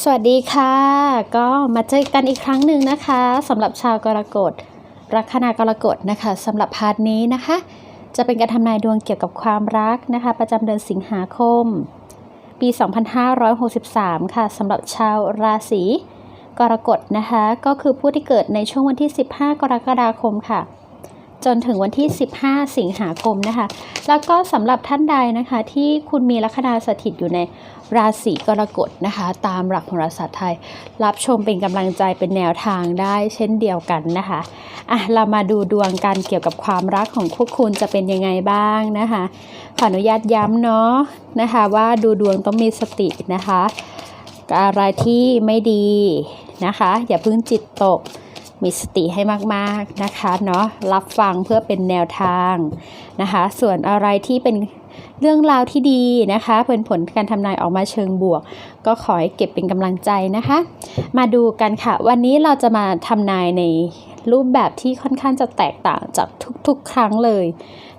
สวัสดีค่ะ ก็มาเจอกันอีกครั้งหนึ่งนะคะสำหรับชาวกรกฎลัคนากรกฎนะคะสำหรับพาร์ทนี้นะคะ จะเป็นการทำนายดวงเกี่ยวกับความรักนะคะ ประจำเดือนสิงหาคม ปี 2563 ค่ะสำหรับชาวราศีกรกฎนะคะ ก็คือผู้ที่เกิดในช่วงวันที่ 15 กรกฎาคมค่ะ จนถึงวันที่ 15 สิงหาคมนะคะ แล้วก็สำหรับท่านใดนะคะ ที่คุณมีลัคนาสถิตอยู่ในราศีกรกฎนะคะ ตามหลักโหราศาสตร์ไทย รับชมเป็นกำลังใจเป็นแนวทางได้เช่นเดียวกันนะคะอะเรามาดูดวงกันเกี่ยวกับความรักของพวกคุณจะเป็นยังไงบ้างนะคะขออนุญาตย้ำเนาะนะคะว่าดูดวงต้องมีสตินะคะ อะไรที่ไม่ดีนะคะ อย่าพิ่งจิตตก มีสติให้มากๆนะคะเนาะรับฟังเพื่อเป็นแนวทางนะคะ ส่วนอะไรที่เป็นเรื่องราวที่ดีนะคะเป็นผลการทำนายออกมาเชิงบวก ก็ขอให้เก็บเป็นกำลังใจนะคะ มาดูกันค่ะ วันนี้เราจะมาทำนายในรูปแบบที่ค่อนข้างจะแตกต่างจากทุกๆ ครั้งเลย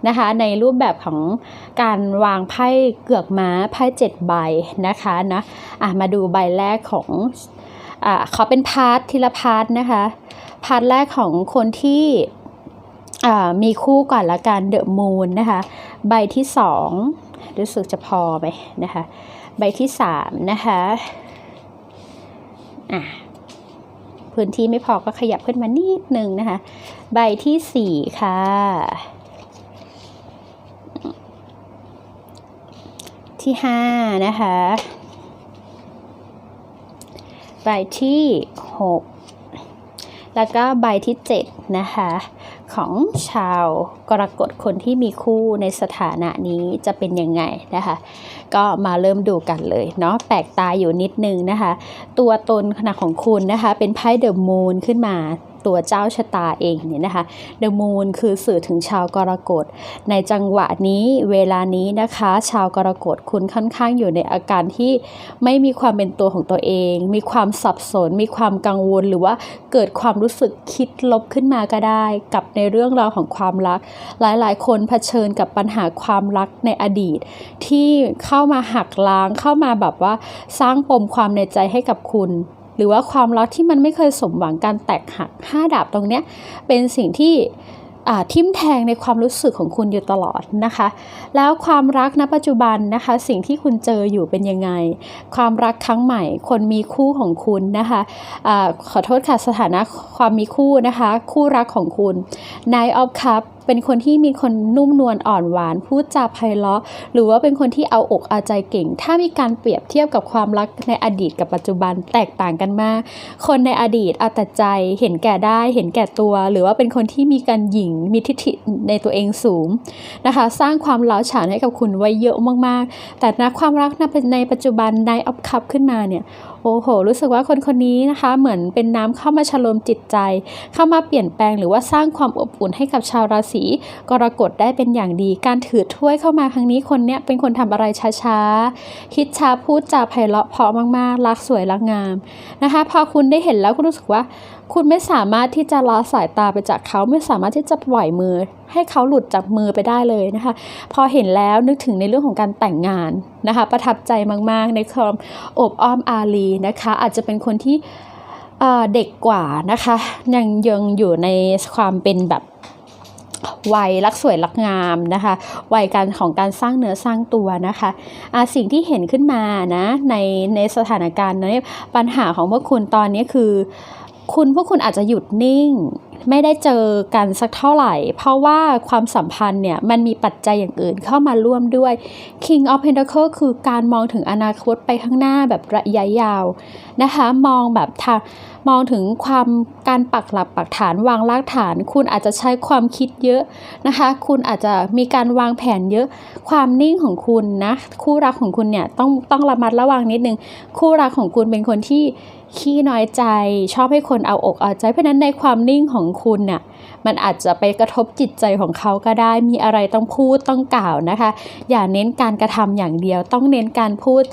นะคะ ในรูปแบบของการวางไพ่เกือกม้าไพ่เจ็ดใบนะคะนะอะมาดูใบแรกของอ่าขอเป็นพาร์ททีละพาร์ทนะคะ พาร์ทแรกของคนที่มีคู่ก่อนละกันเดอะมูนนะคะ ใบที่สองรู้สึกจะพอไหมนะคะ ใบที่สามนะคะอะพื้นที่ไม่พอก็ขยับขึ้นมานิดนึงนะคะ ใบที่สี่ค่ะ ที่ห้านะคะ ใบที่หก แล้วก็ใบที่ 7 นะคะ ของชาวกรกฎคนที่มีคู่ในสถานะนี้จะเป็นยังไงนะคะ ก็มาเริ่มดูกันเลยเนาะแปลกตาอยู่นิดนึงนะคะ ตัวตนขนาดของคุณนะคะ เป็นไพ่เดอะมูนขึ้นมา ตัวเจ้าชะตาเองเนี่ยนะคะ The Moon คือสื่อถึงชาวกรกฎ ในจังหวะนี้เวลานี้นะคะ ชาวกรกฎคุณค่อนข้างอยู่ในอาการที่ไม่มีความเป็นตัวของตัวเอง มีความสับสน มีความกังวลหรือว่าเกิดความรู้สึกคิดลบขึ้นมาก็ได้ กับในเรื่องราวของความรัก หลายๆ คนเผชิญกับปัญหาความรักในอดีต ที่เข้ามาหักล้างเข้ามาแบบว่าสร้างปมความในใจให้กับคุณ หรือว่าความรักที่มันไม่เคยสมหวังการแตกหักห้าดาบตรงเนี้ยเป็นสิ่งที่ทิมแทงในความรู้สึกของคุณอยู่ตลอดนะคะ แล้วความรักณปัจจุบันนะคะ สิ่งที่คุณเจออยู่เป็นยังไง ความรักครั้งใหม่ คนมีคู่ของคุณนะคะอะขอโทษค่ะสถานะความมีคู่นะคะ คู่รักของคุณ Nine of Cups เป็นคนที่มีคนนุ่มนวลอ่อนหวานพูดจาไพเราะ หรือว่าเป็นคนที่เอาอกเอาใจเก่ง ถ้ามีการเปรียบเทียบกับความรักในอดีตกับปัจจุบันแตกต่างกันมาก คนในอดีตเอาแต่ใจเห็นแก่ได้เห็นแก่ตัว หรือว่าเป็นคนที่มีการหยิ่งมีทิฐิในตัวเองสูงนะคะ สร้างความเล้าฉานให้กับคุณไว้เยอะมากๆ แต่นะความรักในปัจจุบันในออฟคัพขึ้นมาเนี่ยโอ้โห รู้สึกว่าคนคนนี้นะคะ เหมือนเป็นน้ำเข้ามาชโลมจิตใจ เข้ามาเปลี่ยนแปลงหรือว่าสร้างความอบอุ่นให้กับชาวราศีกรกฎได้เป็นอย่างดี การถือถ้วยเข้ามาครั้งนี้คนเนี้ยเป็นคนทำอะไรช้าๆ คิดช้าพูดจาไพเราะเพราะมากๆ รักสวยรักงามนะคะ พอคุณได้เห็นแล้วก็รู้สึกว่า คุณไม่สามารถที่จะละสายตาไปจากเขาไม่สามารถที่จะปล่อยมือ ให้เขาหลุดจากมือไปได้เลยนะคะ พอเห็นแล้วนึกถึงในเรื่องของการแต่งงานนะคะ ประทับใจมากๆ ในความอบอ้อมอารีนะคะ อาจจะเป็นคนที่เด็กกว่านะคะ ยังยังอยู่ในความเป็นแบบ วัยรักสวยรักงามนะคะ วัยการของการสร้างเนื้อสร้างตัวนะคะะสิ่งที่เห็นขึ้นมานะในในสถานการณ์นี้ปัญหาของพวกคุณตอนนี้คือ คุณพวกคุณอาจจะหยุดนิ่งไม่ได้เจอกันสักเท่าไหร่ เพราะว่าความสัมพันธ์เนี่ยมันมีปัจจัยอย่างอื่นเข้ามาร่วมด้วย King of Pentacle คือการมองถึงอนาคตไปข้างหน้าแบบระยะยาวนะคะมองแบบทางมองถึงความการปักหลักปักฐานวางรากฐาน คุณอาจจะใช้ความคิดเยอะนะคะ คุณอาจจะมีการวางแผนเยอะ ความนิ่งของคุณนะคู่รักของคุณเนี่ยต้องต้องระมัดระวังนิดนึง คู่รักของคุณเป็นคนที่ขี้น้อยใจ ชอบให้คนเอาอกเอาใจเพราะนั้นในความนิ่งของคุณเนี่ยมันอาจจะไปกระทบจิตใจของเขาก็ได้ มีอะไรต้องพูดต้องกล่าวนะคะ อย่าเน้นการกระทำอย่างเดียว ต้องเน้นการพูด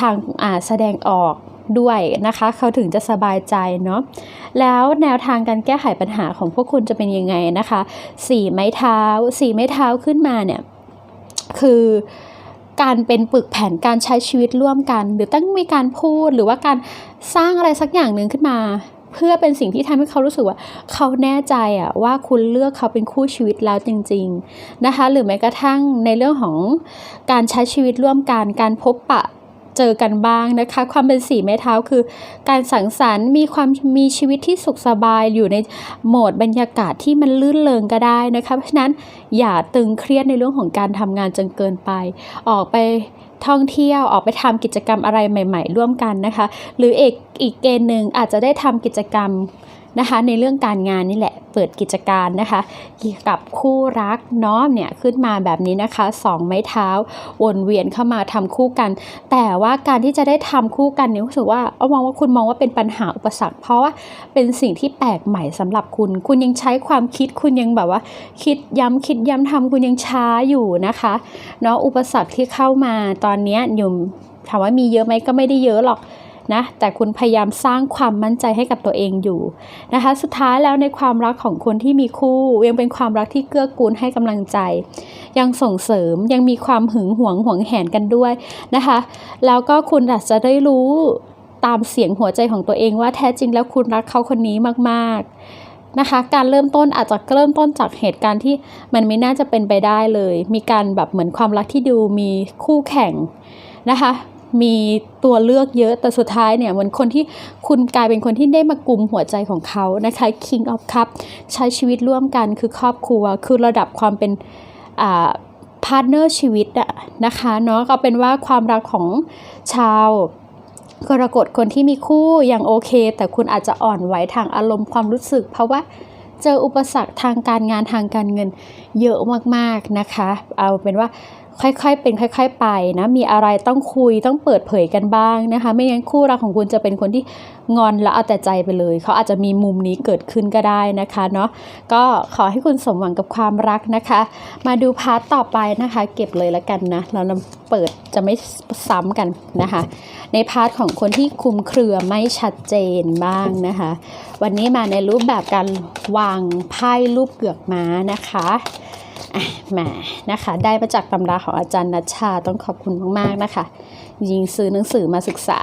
ทางาแสดงออกด้วยนะคะ เขาถึงจะสบายใจเนาะแล้วแนวทางการแก้ไขปัญหาของพวกคุณจะเป็นยังไงนะคะสี่ไม้เท้าสี่ไม้เท้าขึ้นมาเนี่ยคือการเป็นปึกแผ่นการใช้ชีวิตร่วมกัน หรือต้องมีการพูดหรือว่าการสร้างอะไรสักอย่างหนึ่งขึ้นมา เพื่อเป็นสิ่งที่ทำให้เขารู้สึกว่า เขาแน่ใจอะว่าคุณเลือกเขาเป็นคู่ชีวิตแล้วจริง ๆนะคะ หรือแม้กระทั่งในเรื่องของการใช้ชีวิตร่วมกันการพบปะ เจอกันบ้างนะคะ ความเป็นสี่ไม้เท้าคือ การสังสรรค์มีความมีชีวิตที่สุขสบายอยู่ในโหมดบรรยากาศที่มันลื่นเลงก็ได้นะคะ เพราะฉะนั้นอย่าตึงเครียดในเรื่องของการทำงานจนเกินไป ออกไปท่องเที่ยวออกไปทำกิจกรรมอะไรใหม่ ๆ ร่วมกันนะคะ หรืออีกอีกเกณฑ์หนึ่งอาจจะได้ทำกิจกรรม นะคะ ในเรื่องการงานนี่แหละเปิดกิจการนะคะกับคู่รักเนาะเนี่ยขึ้นมาแบบนี้นะคะสองไม้เท้าวนเวียนเข้ามาทำคู่กัน แต่ว่าการที่จะได้ทำคู่กันเนี่ยรู้สึกว่าเอามองว่าคุณมองว่าเป็นปัญหาอุปสรรค เพราะว่าเป็นสิ่งที่แปลกใหม่สำหรับคุณ คุณยังใช้ความคิดคุณยังแบบว่า คิดย้ำคิดย้ำทำคุณยังช้าอยู่นะคะเนาะอุปสรรคที่เข้ามาตอนนี้ยหยุ่มถามว่ามีเยอะไหมก็ไม่ได้เยอะหรอก นะแต่คุณพยายามสร้างความมั่นใจให้กับตัวเองอยู่นะคะ สุดท้ายแล้วในความรักของคนที่มีคู่ยังเป็นความรักที่เกื้อกูลให้กำลังใจ ยังส่งเสริมยังมีความหึงหวงหวงแหนกันด้วยนะคะ แล้วก็คุณอาจจะได้รู้ตามเสียงหัวใจของตัวเองว่าแท้จริงแล้วคุณรักเขาคนนี้มากๆนะคะ การเริ่มต้นอาจจะเริ่มต้นจากเหตุการณ์ที่มันไม่น่าจะเป็นไปได้เลย มีการแบบเหมือนความรักที่ดูมีคู่แข่งนะคะ มีตัวเลือกเยอะแต่สุดท้ายเนี่ยเหมือนคนที่คุณกลายเป็นคนที่ได้มากลุ่มหัวใจของเขานะคะ King of Cup ใช้ชีวิตร่วมกันคือครอบครัว คือระดับความเป็นอ่าพาร์ทเนอร์ชีวิตอะนะคะเนาะก็เป็นว่าความรักของชาวกรกฎคนที่มีคู่ยังโอเค แต่คุณอาจจะอ่อนไหวทางอารมณ์ความรู้สึก เพราะว่าเจออุปสรรคทางการงานทางการเงินเยอะมากๆนะคะ เอาเป็นว่า ค่อยๆเป็นค่อย ๆ ไปนะมีอะไรต้องคุยต้องเปิดเผยกันบ้างนะคะ ไม่งั้นคู่รักของคุณจะเป็นคนที่งอนแล้วเอาแต่ใจไปเลย เขาอาจจะมีมุมนี้เกิดขึ้นก็ได้นะคะเนาะก็ขอให้คุณสมหวังกับความรักนะคะ มาดูพาร์ทต่อไปนะคะ เก็บเลยแล้วกันนะเราเปิดจะไม่ซ้ำกันนะคะ ในพาร์ทของคนที่คุมเครือไม่ชัดเจนบ้างนะคะ วันนี้มาในรูปแบบการวางไพ่รูปเกือกม้านะคะ อะมานะคะ ได้มาจากตำราของอาจารย์นัชชาต้องขอบคุณมากๆนะคะ ยิงซื้อหนังสือมาศึกษา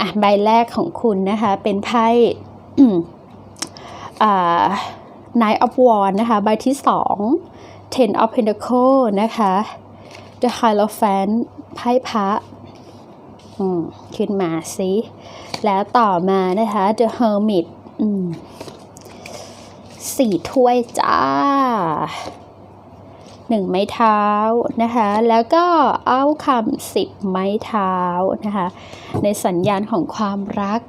อะใบแรกของคุณนะคะ เป็นไพ่อ่า Knight of Wands นะคะ ใบที่สอง Ten of Pentacles นะคะ The Hierophant ไพ่พระขึ้นมาสิแล้วต่อมานะคะ The Hermit สี่ถ้วยจ้า หนึ่งไม้เท้านะคะแล้วก็เอาคำสิบไม้เท้านะคะในสัญญาณของความรัก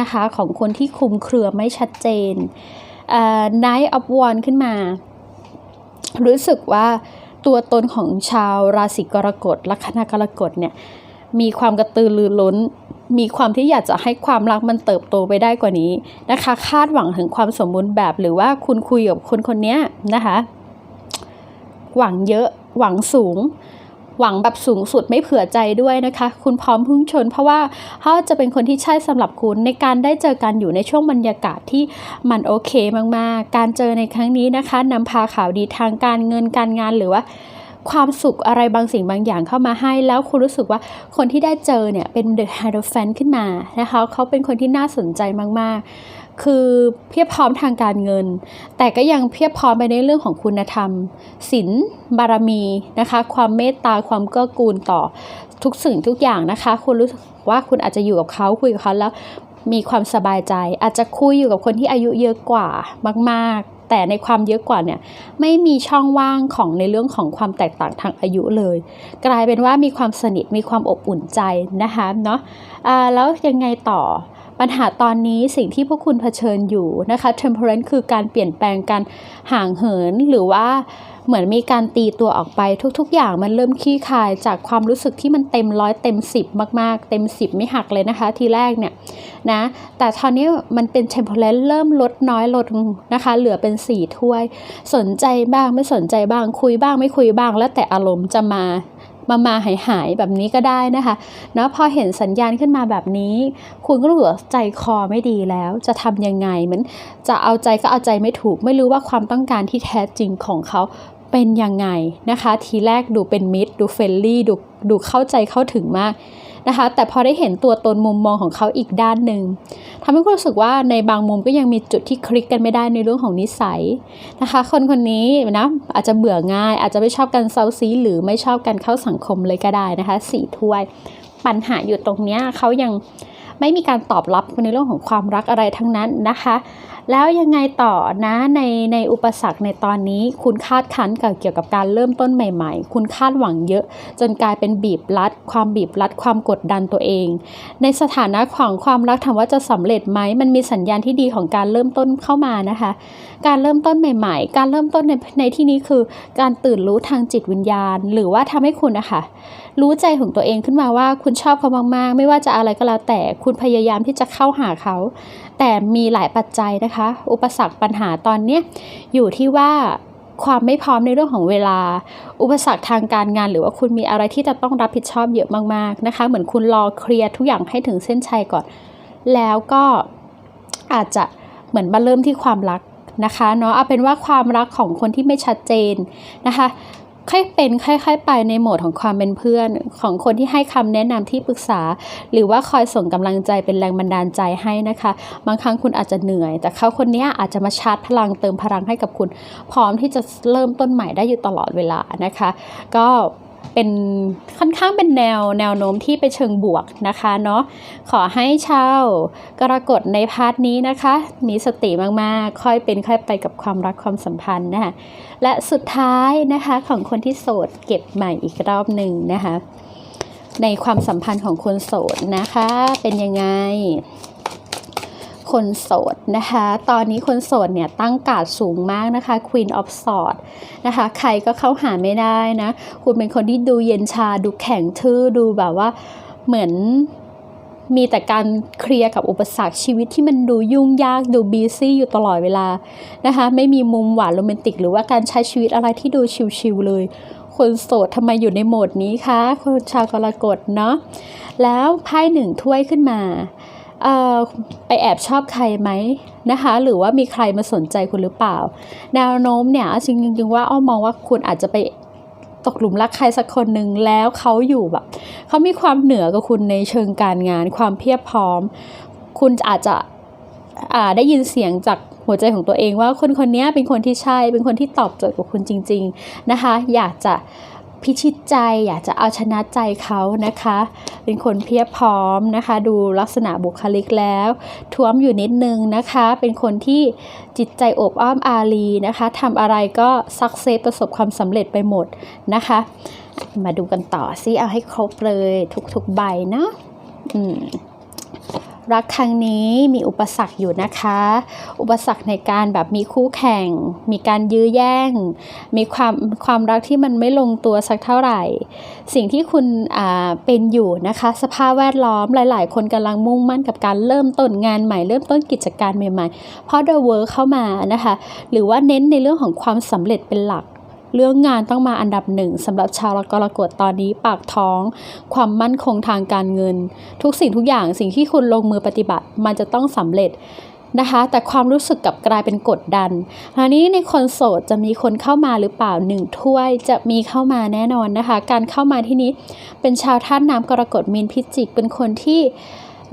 นะคะของคนที่คุมเครือไม่ชัดเจน Night of w a n ขึ้นมา รู้สึกว่าตัวตนของชาวราศีกรกฎลัคนากรกฎเนี่ยมีความกระตือรือร้น มีความที่อยากจะให้ความรักมันเติบโตไปได้กว่านี้นะคะ คาดหวังถึงความสมบูรณ์แบบหรือว่าคุณคุยกับคนคนนี้นะคะ หวังเยอะ หวังสูง หวังแบบสูงสุดไม่เผื่อใจด้วยนะคะ คุณพร้อมพุ่งชน เพราะว่าเขาจะเป็นคนที่ใช่สำหรับคุณในการได้เจอกันอยู่ในช่วงบรรยากาศที่มันโอเคมากๆ การเจอในครั้งนี้นะคะนำพาข่าวดีทางการเงินการงานหรือว่าความสุขอะไรบางสิ่งบางอย่างเข้ามาให้ แล้วคุณรู้สึกว่าคนที่ได้เจอเนี่ยเป็น The Hierophant ขึ้นมานะคะเขาเป็นคนที่น่าสนใจมากๆ คือเพียบพร้อมทางการเงิน แต่ก็ยังเพียบพร้อมไปในเรื่องของคุณธรรมศีลบารมีนะคะ ความเมตตาความเกื้อกูลต่อทุกสิ่งทุกอย่างนะคะ คุณรู้สึกว่าคุณอาจจะอยู่กับเขาคุยกับเขาแล้วมีความสบายใจ อาจจะคุยอยู่กับคนที่อายุเยอะกว่ามากๆ แต่ในความเยอะกว่าเนี่ยไม่มีช่องว่างของในเรื่องของความแตกต่างทางอายุเลย กลายเป็นว่ามีความสนิทมีความอบอุ่นใจนะคะเนาะะแล้วยังไงต่อ ปัญหาตอนนี้สิ่งที่พวกคุณเผชิญอยู่นะคะ temperance คือการเปลี่ยนแปลงการห่างเหินหรือว่าเหมือนมีการตีตัวออกไปทุก ๆ อย่างมันเริ่มขี้คายจากความรู้สึกที่มันเต็มร้อยเต็มสิบมากๆ เต็มสิบไม่หักเลยนะคะ ทีแรกเนี่ยนะแต่ตอนนี้มันเป็น temperance เริ่มลดน้อยลดนะคะ เหลือเป็นสี่ถ้วย สนใจบ้างไม่สนใจบ้างคุยบ้างไม่คุยบ้างแล้วแต่อารมณ์จะมา มามาหายหายแบบนี้ก็ได้นะคะเนาะพอเห็นสัญญาณขึ้นมาแบบนี้ คุณก็รู้ว่าใจคอไม่ดีแล้ว จะทำยังไงเหมือนจะเอาใจก็เอาใจไม่ถูก ไม่รู้ว่าความต้องการที่แท้จริงของเขาเป็นยังไงนะคะ ทีแรกดูเป็นมิตร ดูเฟรนลี่ดูดูเข้าใจเข้าถึงมาก นะคะ แต่พอได้เห็นตัวตนมุมมองของเขาอีกด้านหนึ่งทำให้คุณรู้สึกว่าในบางมุมก็ยังมีจุดที่คลิกกันไม่ได้ในเรื่องของนิสัยนะคะ คนคนนี้นะอาจจะเบื่อง่าย อาจจะไม่ชอบกันเซาซีหรือไม่ชอบกันเข้าสังคมเลยก็ได้นะคะสี่ถ้วย ปัญหาอยู่ตรงเนี้ยเขายัง ไม่มีการตอบรับในเรื่องของความรักอะไรทั้งนั้นนะคะ แล้วยังไงต่อนะในในอุปสรรคในตอนนี้ คุณคาดคั้นกับเกี่ยวกับการเริ่มต้นใหม่ๆ คุณคาดหวังเยอะ จนกลายเป็นบีบรัด ความบีบรัดความกดดันตัวเอง ในสถานะของความรักถามว่าจะสำเร็จไหมมันมีสัญญาณที่ดีของการเริ่มต้นเข้ามานะคะ การเริ่มต้นใหม่ ๆ การเริ่มต้นในในที่นี้คือ การตื่นรู้ทางจิตวิญญาณ หรือว่าทำให้คุณนะคะรู้ใจของตัวเองขึ้นมาว่าคุณชอบเขามากๆ ไม่ว่าจะอะไรก็แล้วแต่คุณพยายามที่จะเข้าหาเขา แต่มีหลายปัจจัยนะคะ อุปสรรคปัญหาตอนนี้อยู่ที่ว่าความไม่พร้อมในเรื่องของเวลา อุปสรรคทางการงาน หรือว่าคุณมีอะไรที่จะต้องรับผิดชอบเยอะมากๆนะคะ เหมือนคุณรอเคลียร์ทุกอย่างให้ถึงเส้นชัยก่อน แล้วก็อาจจะเหมือนมาเริ่มที่ความรักนะคะเนาะเอาเป็นว่าความรักของคนที่ไม่ชัดเจนนะคะ ค่อยเป็นค่อยๆไปในโหมดของความเป็นเพื่อน ของคนที่ให้คำแนะนำที่ปรึกษา หรือว่าคอยส่งกำลังใจเป็นแรงบันดาลใจให้นะคะ บางครั้งคุณอาจจะเหนื่อย แต่เขาคนนี้อาจจะมาชาร์จพลังเติมพลังให้กับคุณ พร้อมที่จะเริ่มต้นใหม่ได้อยู่ตลอดเวลานะคะ ก็ เป็นค่อนข้างเป็นแนวแนวโน้มที่ไปเชิงบวกนะคะเนาะขอให้ชาวกรกฎในพาร์ทนี้นะคะ มีสติมากๆ ค่อยเป็นค่อยไปกับความรักความสัมพันธ์นะคะและสุดท้ายนะคะของคนที่โสดเก็บใหม่อีกรอบหนึ่งนะคะในความสัมพันธ์ของคนโสดนะคะเป็นยังไง คนโสดนะคะ ตอนนี้คนโสดเนี่ยตั้งการ์ดสูงมากนะคะ Queen of Swords นะคะ ใครก็เข้าหาไม่ได้นะ คุณเป็นคนที่ดูเย็นชา ดูแข็งทื่อ ดูแบบว่าเหมือนมีแต่การเคลียร์กับอุปสรรคชีวิตที่มันดูยุ่งยากดูบีซี่อยู่ตลอดเวลานะคะ ไม่มีมุมหวานโรแมนติก หรือว่าการใช้ชีวิตอะไรที่ดูชิลๆเลย คนโสดทำไมอยู่ในโหมดนี้คะคนชาวกรกฎเนาะแล้วไพ่หนึ่งถ้วยขึ้นมา ไปแอบชอบใครไหมนะคะ หรือว่ามีใครมาสนใจคุณหรือเปล่า แนวโน้มเนี่ยจริงๆว่าอ้อมมองว่าคุณอาจจะไปตกหลุมรักใครสักคนหนึ่งแล้วเขาอยู่แบบเขามีความเหนือกับคุณในเชิงการงาน ความเพียบพร้อม คุณอาจจะอ่าได้ยินเสียงจากหัวใจของตัวเองว่าคนคนนี้เป็นคนที่ใช่เป็นคนที่ตอบโจทย์กับคุณจริง ๆนะคะ อยากจะ พิชิตใจอยากจะเอาชนะใจเขานะคะ เป็นคนเพียบพร้อมนะคะ ดูลักษณะบุคลิกแล้วท้วมอยู่นิดนึงนะคะ เป็นคนที่จิตใจอบอ้อมอารีนะคะทำอะไรก็สักเซสประสบความสำเร็จไปหมดนะคะ มาดูกันต่อซิเอาให้ครบเลยทุกๆใบเนาะอืม รักครั้งนี้มีอุปสรรคอยู่นะคะ อุปสรรคในการแบบมีคู่แข่ง มีการยื้อแย่ง มีความความรักที่มันไม่ลงตัวสักเท่าไหร่ สิ่งที่คุณอ่าเป็นอยู่นะคะ สภาพแวดล้อมหลาย ๆ คนกำลังมุ่งมั่นกับการเริ่มต้นงานใหม่เริ่มต้นกิจการใหม่ๆเพราะ The Work เข้ามานะคะ หรือว่าเน้นในเรื่องของความสำเร็จเป็นหลัก เรื่องงานต้องมาอันดับหนึ่งสำหรับชาวกรกฎตอนนี้ปากท้อง ความมั่นคงทางการเงิน ทุกสิ่งทุกอย่างสิ่งที่คุณลงมือปฏิบัติ มันจะต้องสำเร็จนะคะแต่ความรู้สึกกับกลายเป็นกดดันอันนี้ในคนโสดจะมีคนเข้ามาหรือเปล่าหนึ่งถ้วยจะมีเข้ามาแน่นอนนะคะ การเข้ามาที่นี้เป็นชาวท่านน้ำกรกฎมีนพิจิกเป็นคนที่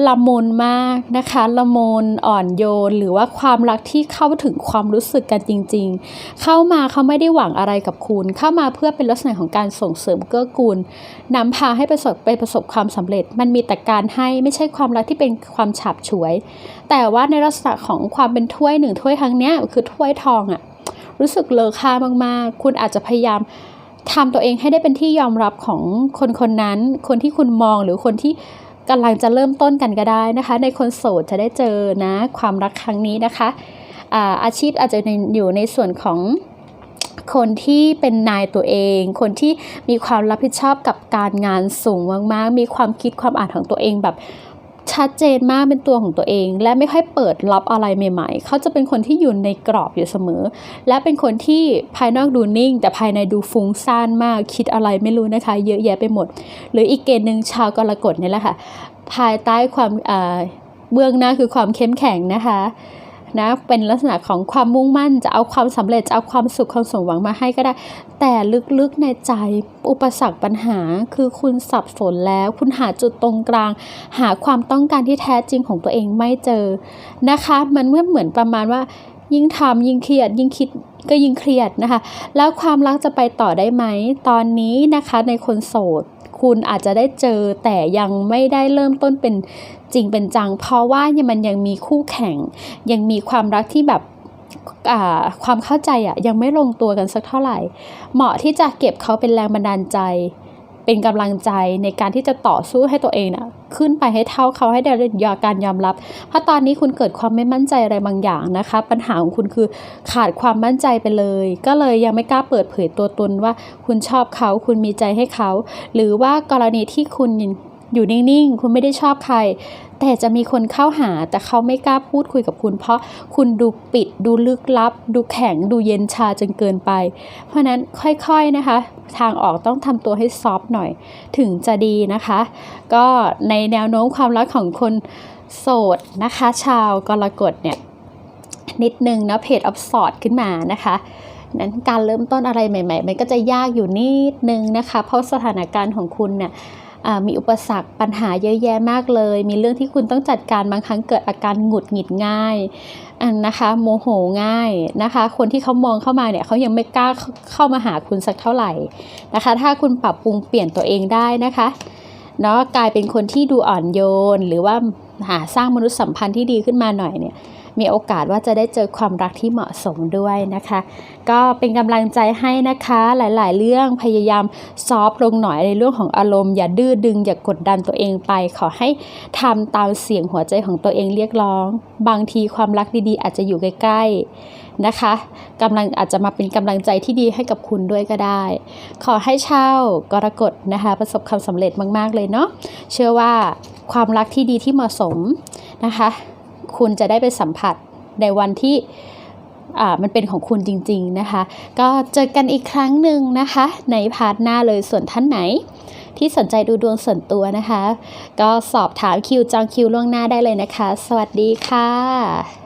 ละมุนมากนะคะละมุนอ่อนโยน หรือว่าความรักที่เข้าถึงความรู้สึกกันจริง ๆ เข้ามาเขาไม่ได้หวังอะไรกับคุณ เข้ามาเพื่อเป็นลักษณะของการส่งเสริมเกื้อกูลนำพาให้ประสบไปประสบความสำเร็จ มันมีแต่การให้ไม่ใช่ความรักที่เป็นความฉาบฉวย แต่ว่าในลักษณะของความเป็นถ้วยหนึ่งถ้วยครั้งเนี้ยคือถ้วยทองอะรู้สึกเลอค่ามากๆ คุณอาจจะพยายามทำตัวเองให้ได้เป็นที่ยอมรับของคนคนนั้น คนที่คุณมองหรือคนที่ กำลังจะเริ่มต้นกันก็ได้นะคะ ในคนโสดจะได้เจอนะความรักครั้งนี้นะคะอาอาชีพอาจจะอยู่ในส่วนของคนที่เป็นนายตัวเอง คนที่มีความรับผิดชอบกับการงานสูงมากๆ มีความคิดความอ่านของตัวเองแบบ ชัดเจนมากเป็นตัวของตัวเอง และไม่ค่อยเปิดรับอะไรใหม่ ๆ เขาจะเป็นคนที่อยู่ในกรอบอยู่เสมอ และเป็นคนที่ภายนอกดูนิ่ง แต่ภายในดูฟุ้งซ่านมากคิดอะไรไม่รู้นะคะ เยอะแยะไปหมด หรืออีกเกณฑ์หนึ่งชาวกรกฎนี่แหละค่ะ ภายใต้ความเบื้องหน้าคือความเข้มแข็งนะคะ นะเป็นลักษณะของความมุ่งมั่นจะเอาความสำเร็จจะเอาความสุขความสมหวังมาให้ก็ได้ แต่ลึกๆในใจอุปสรรคปัญหาคือคุณสับสนแล้ว คุณหาจุดตรงกลาง หาความต้องการที่แท้จริงของตัวเองไม่เจอนะคะ มันเหมือนประมาณว่า ยิ่งทำยิ่งเครียดยิ่งคิดก็ยิ่งเครียดนะคะ แล้วความรักจะไปต่อได้ไหม ตอนนี้นะคะในคนโสด คุณอาจจะได้เจอแต่ยังไม่ได้เริ่มต้นเป็นจริงเป็นจัง เพราะว่ายังมันยังมีคู่แข่ง ยังมีความรักที่แบบอ่าความเข้าใจอะยังไม่ลงตัวกันสักเท่าไหร่ เหมาะที่จะเก็บเขาเป็นแรงบันดาลใจ เป็นกำลังใจในการที่จะต่อสู้ให้ตัวเองนะขึ้นไปให้เท่าเขาให้ได้ยอการยอมรับ เพราะตอนนี้คุณเกิดความไม่มั่นใจอะไรบางอย่างนะคะ ปัญหาของคุณคือขาดความมั่นใจไปเลย ก็เลยยังไม่กล้าเปิดเผยตัวตนว่า คุณชอบเขาคุณมีใจให้เขา หรือว่ากรณีที่คุณ อยู่นิ่งๆ คุณไม่ได้ชอบใคร แต่จะมีคนเข้าหาแต่เขาไม่กล้าพูดคุยกับคุณ เพราะคุณดูปิด ดูลึกลับ ดูแข็งดูเย็นชาจนเกินไป เพราะนั้นค่อยๆนะคะ ทางออกต้องทำตัวให้ซอฟหน่อย ถึงจะดีนะคะ ก็ในแนวโน้มความรักของคนโสดนะคะ ชาวกรกฎเนี่ยนิดนึงนะเพจออฟสอดขึ้นมานะคะนั้นการเริ่มต้นอะไรใหม่ ๆ มันก็จะยากอยู่นิดนึงนะคะ เพราะสถานการณ์ของคุณเนี่ย มีอุปสรรคปัญหาเยอะแยะมากเลย มีเรื่องที่คุณต้องจัดการบางครั้งเกิดอาการหงุดหงิดง่ายนนะคะโมโหง่ายนะคะ คนที่เขามองเข้ามาเนี่ยเขายังไม่กล้าเข้ามาหาคุณสักเท่าไหร่นะคะ ถ้าคุณปรับปรุงเปลี่ยนตัวเองได้นะคะเนาะกลายเป็นคนที่ดูอ่อนโยน หรือว่าหาสร้างมนุษยสัมพันธ์ที่ดีขึ้นมาหน่อยเนี่ย มีโอกาสว่าจะได้เจอความรักที่เหมาะสมด้วยนะคะ ก็เป็นกำลังใจให้นะคะหลาย ๆ เรื่องพยายามซอฟลงหน่อยในเรื่องของอารมณ์อย่าดื้อดึงอย่ากดดันตัวเองไป ขอให้ทำตามเสียงหัวใจของตัวเองเรียกร้อง บางทีความรักดีๆ อาจจะอยู่ใกล้ ๆ นะคะกำลังอาจจะมาเป็นกำลังใจที่ดีให้กับคุณด้วยก็ได้ ขอให้เช่ากรกฎนะคะ ประสบความสำเร็จมาก ๆ เลยเนาะเชื่อว่าความรักที่ดีที่เหมาะสมนะคะ คุณจะได้ไปสัมผัสในวันที่อ่ามันเป็นของคุณจริง ๆนะคะ ก็เจอกันอีกครั้งหนึ่งนะคะ ในพาร์ทหน้าเลยส่วนท่านไหน ที่สนใจดูดวงส่วนตัวนะคะ ก็สอบถามคิวจองคิวล่วงหน้าได้เลยนะคะ สวัสดีค่ะ